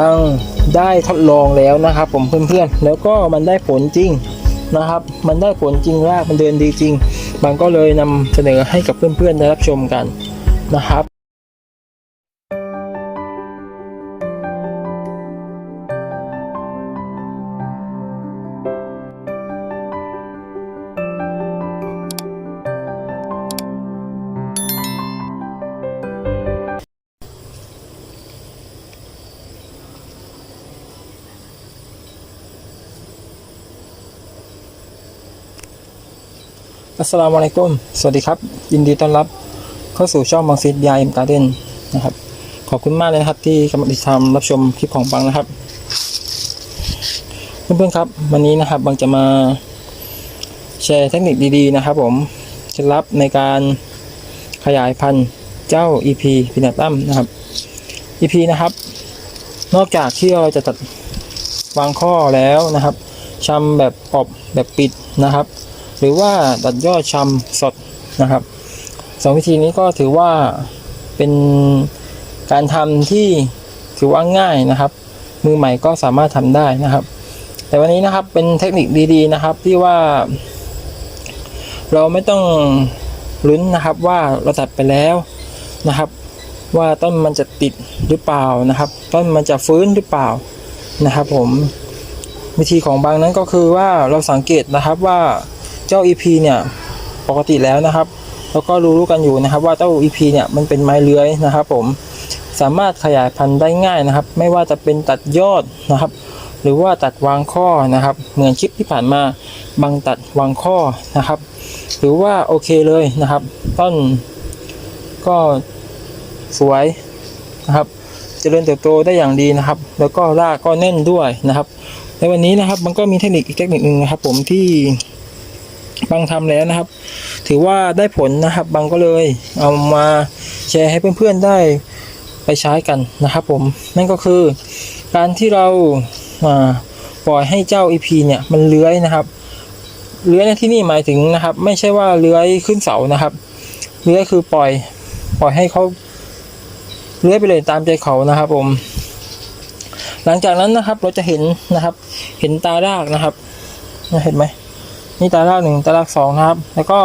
ตั้งได้ทดลองแล้วนะครับ ผมเพื่อนๆ แล้วก็มันได้ผลจริงนะครับ มันได้ผลจริงรากมันเดินดีจริง มันก็เลยนำเสนอให้กับเพื่อนๆได้รับชมกันนะครับ อัสสลามุอะลัยกุม สวัสดีครับ ยินดีต้อนรับเข้าสู่ช่องบางซีดยาเอ็มการ์เด้นนะครับ ขอบคุณมากเลยนะครับที่กำลังติดตามรับชมคลิปของบังนะครับ เพื่อนๆครับ วันนี้นะครับบังจะมาแชร์เทคนิคดีๆนะครับ ผมเคล็ดลับในการขยายพันธุ์เจ้า EP พินาตัมนะครับ EP นะครับ นอกจากที่เราจะตัดวางข้อแล้วนะครับชำแบบปอบแบบปิดนะครับ หรือว่าตัดยอดชำสดนะครับสองวิธีนี้ก็ถือว่าเป็นการทำที่ถือว่าง่ายนะครับ มือใหม่ก็สามารถทำได้นะครับ แต่วันนี้นะครับเป็นเทคนิคดีๆนะครับที่ว่า เราไม่ต้องลุ้นนะครับว่าเราตัดไปแล้วนะครับ ว่าต้นมันจะติดหรือเปล่านะครับ ต้นมันจะฟื้นหรือเปล่านะครับ ผมวิธีของบางนั้นก็คือว่าเราสังเกตนะครับว่า เจ้า EP เนี่ยปกติแล้วนะครับเราก็รู้กันอยู่นะครับ ว่าเจ้า EP เนี่ยมันเป็นไม้เลื้อยนะครับ ผมสามารถขยายพันธุ์ได้ง่ายนะครับ ไม่ว่าจะเป็นตัดยอดนะครับ หรือว่าตัดวางข้อนะครับ เหมือนคลิปที่ผ่านมาบางตัดวางข้อนะครับ หรือว่าโอเคเลยนะครับ ต้นก็สวยนะครับเจริญเติบโตได้อย่างดีนะครับ แล้วก็รากก็แน่นด้วยนะครับ ในวันนี้นะครับมันก็มีเทคนิคอีกเทคนิคหนึ่งนะครับ ผมที่ บางทำแล้วนะครับ ถือว่าได้ผลนะครับบางก็เลยเอามาแชร์ให้เพื่อนๆได้ไปใช้กันนะครับผมนั่นก็คือการที่เราอ่าปล่อยให้เจ้า EP เนี่ยมันเลื้อยนะครับเลื้อยในที่นี่หมายถึงนะครับ ไม่ใช่ว่าเลื้อยขึ้นเสานะครับเลื้อยคือปล่อย ปล่อยให้เขาเลื้อยไปเลยตามใจเขานะครับผมหลังจากนั้นนะครับเราจะเห็นนะครับ เห็นตารากนะครับเห็นไหม นี่ตารากหนึ่งตารากสองนะครับ แล้วก็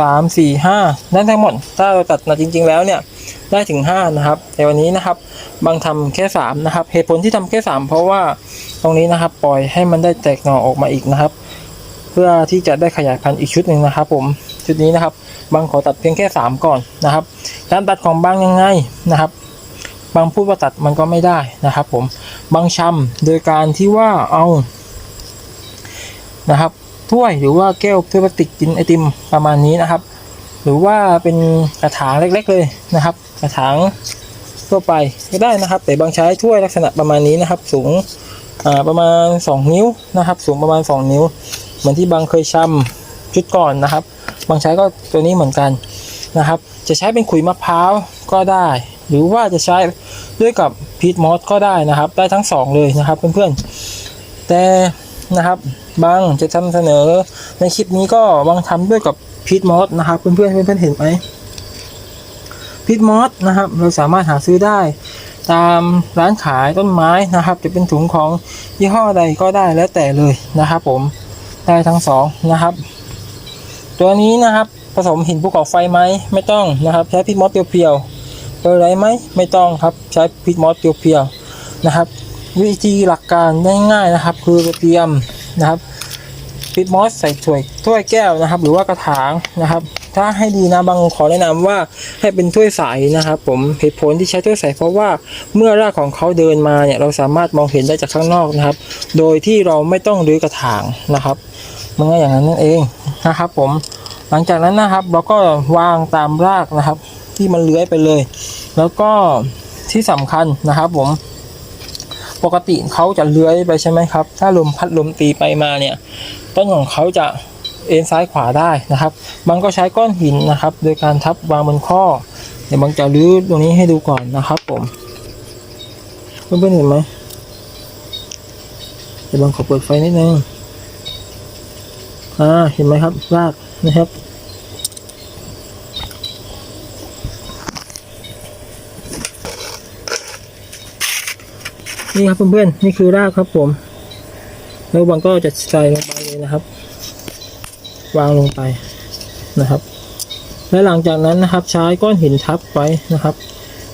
สามสี่ห้านั่นทั้งหมด ถ้าเราตัดนะจริง ๆ แล้วเนี่ยได้ถึงห้านะครับ แต่วันนี้นะครับ บางทำแค่สามนะครับ เหตุผลที่ทำแค่สามเพราะว่าตรงนี้นะครับ ปล่อยให้มันได้แตกหน่อออกมาอีกนะครับ เพื่อที่จะได้ขยายพันธุ์อีกชุดหนึ่งนะครับ ผมชุดนี้นะครับ บางขอตัดเพียงแค่สามก่อนนะครับการตัดของบางยังไงนะครับ บางพูดว่าตัดมันก็ไม่ได้นะครับ ผมบางชำโดยการที่ว่าเอานะครับ ถ้วยหรือว่าแก้วถ้วยพลาสติกกินไอติมประมาณนี้นะครับ หรือว่าเป็นกระถางเล็กๆเลยนะครับ กระถางทั่วไปก็ได้นะครับ แต่บางใช้ถ้วยลักษณะประมาณนี้นะครับ สูงประมาณ 2 นิ้วนะครับ สูงประมาณ 2 นิ้ว เหมือนที่บางเคยชำชุดก่อนนะครับ บางใช้ก็ตัวนี้เหมือนกันนะครับ จะใช้เป็นขุยมะพร้าวก็ได้ หรือว่าจะใช้ด้วยกับพีทมอสก็ได้นะครับ ได้ทั้งสองเลยนะครับเพื่อนๆแต่ นะครับ บางจะทำเสนอในคลิปนี้ก็บางทำด้วยกับพีทมอสนะครับ เพื่อนๆเพื่อนเห็นไหมพีทมอสนะครับ เราสามารถหาซื้อได้ ตามร้านขายต้นไม้นะครับ จะเป็นถุงของยี่ห้อใดก็ได้แล้วแต่เลยนะครับ ผมได้ทั้งสองนะครับ ตัวนี้นะครับผสมหินภูเขาไฟไหมไม่ต้องนะครับใช้พีทมอสเพียวๆเจออะไรไหมไม่ต้องครับใช้พิทมอสเพียวๆนะครับ วิธีหลักการง่ายๆนะครับ คือเตรียมนะครับพิทมอสใส่ถ้วยถ้วยแก้วนะครับ หรือว่ากระถางนะครับ ถ้าให้ดีนะบางขอแนะนำว่าให้เป็นถ้วยใสนะครับ ผมเหตุผลที่ใช้ถ้วยใสเพราะว่าเมื่อรากของเขาเดินมาเนี่ยเราสามารถมองเห็นได้จากข้างนอกนะครับ โดยที่เราไม่ต้องรื้อกระถางนะครับมันก็อย่างนั้นนั่นเองนะครับ ผมหลังจากนั้นนะครับ เราก็วางตามรากนะครับ ที่มันเลื้อยไปเลย แล้วก็ที่สำคัญนะครับ ผม ปกติเขาจะเลื้อยไปใช่ไหมครับ ถ้าลมพัดลมตีไปมาเนี่ยต้นของเขาจะเอ็นซ้ายขวาได้นะครับ บางก็ใช้ก้อนหินนะครับ โดยการทับวางบนข้อ เดี๋ยวบางจะรื้อตรงนี้ให้ดูก่อนนะครับ ผมเพื่อนๆเห็นไหมเดี๋ยวบางขอเปิดไฟนิดนึงอ่าเห็นไหมครับรากนะครับ นี่ครับเพื่อนๆนี่คือรากครับผม แล้วบางก็จะใส่ลงไปเลยนะครับ วางลงไปนะครับ และหลังจากนั้นนะครับใช้ก้อนหินทับไว้นะครับ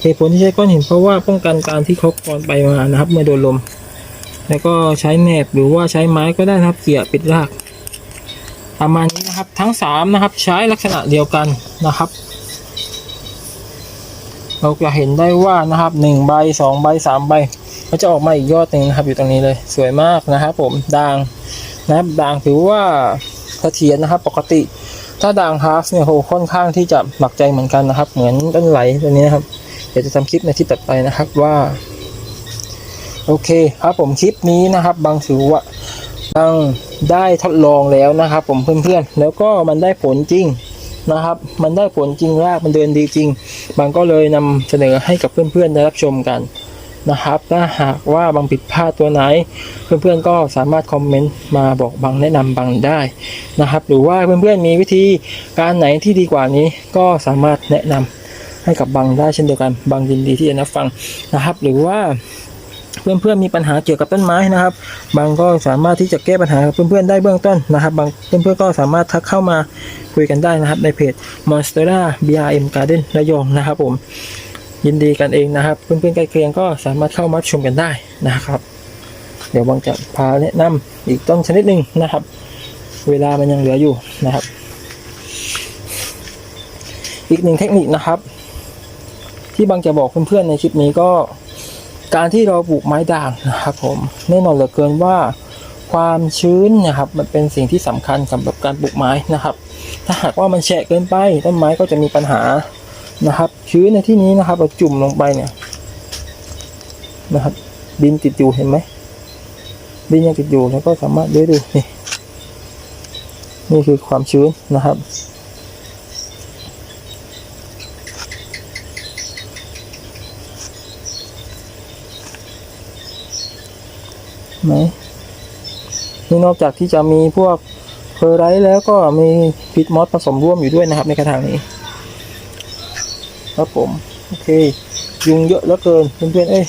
เหตุผลที่ใช้ก้อนหินเพราะว่าป้องกันการที่เขากรไปมานะครับ เมื่อโดนลม แล้วก็ใช้แหนบหรือว่าใช้ไม้ก็ได้นะครับเกี่ยปิดราก ประมาณนี้นะครับทั้งสามนะครับใช้ลักษณะเดียวกันนะครับเราจะเห็นได้ว่านะครับหนึ่งใบสองใบสามใบ ก็จะออกมาอีกยอดหนึ่งนะครับอยู่ตรงนี้เลยสวยมากนะครับผมด่างนะครับด่างถือว่าเสถียรนะครับ ปกติ ถ้าด่างฮาร์ฟเนี่ยโหค่อนข้างที่จะหนักใจเหมือนกันนะครับ เหมือนต้นไหลตัวนี้นะครับ เดี๋ยวจะทำคลิปในที่ต่อไปนะครับว่า โอเคครับผมคลิปนี้นะครับ บางถือว่าบางได้ทดลองแล้วนะครับ ผมเพื่อนๆ แล้วก็มันได้ผลจริงนะครับ มันได้ผลจริงรากมันเดินดีจริง บางก็เลยนำเสนอให้กับเพื่อนๆได้รับชมกัน นะครับ ถ้าหากว่าบางผิดพลาดตัวไหน เพื่อนๆก็สามารถคอมเมนต์มาบอกบางแนะนำบางได้นะครับ หรือว่าเพื่อนๆมีวิธีการไหนที่ดีกว่านี้ก็สามารถแนะนำให้กับบางได้เช่นเดียวกันบางยินดีที่จะรับฟังนะครับ หรือว่าเพื่อนๆมีปัญหาเกี่ยวกับต้นไม้นะครับ บางก็สามารถที่จะแก้ปัญหาเพื่อนๆได้เบื้องต้นนะครับ บางเพื่อนๆก็สามารถทักเข้ามาคุยกันได้นะครับในเพจ Monstera BRM Garden ระยองนะครับผม ยินดีกันเองนะครับ เพื่อนๆใกล้เคียงก็สามารถเข้ามาชมกันได้นะครับ เดี๋ยวบางจะพาแนะนำอีกต้นชนิดหนึ่งนะครับ เวลามันยังเหลืออยู่นะครับ อีกหนึ่งเทคนิคนะครับ ที่บางจะบอกเพื่อนๆในคลิปนี้ก็ การที่เราปลูกไม้ด่างนะครับ ผมแน่นอนเหลือเกินว่าความชื้นนะครับ มันเป็นสิ่งที่สำคัญสำหรับการปลูกไม้นะครับ ถ้าหากว่ามันแฉะเกินไปต้นไม้ก็จะมีปัญหา นะครับ ชื้นในที่นี้นะครับเราจุ่มลงไปเนี่ยนะครับ ดินติดอยู่เห็นไหมดินยังติดอยู่แล้วก็สามารถเลื้อยดูนี่นี่คือความชื้นนะครับไหมนี่นอกจากที่จะมีพวกเพอร์ไรท์แล้วก็มีพิษมอสผสมร่วมอยู่ด้วยนะครับในกระถางนี้ ครับผม โอเค ยุงเยอะเหลือเกินเพื่อนๆเอ้ย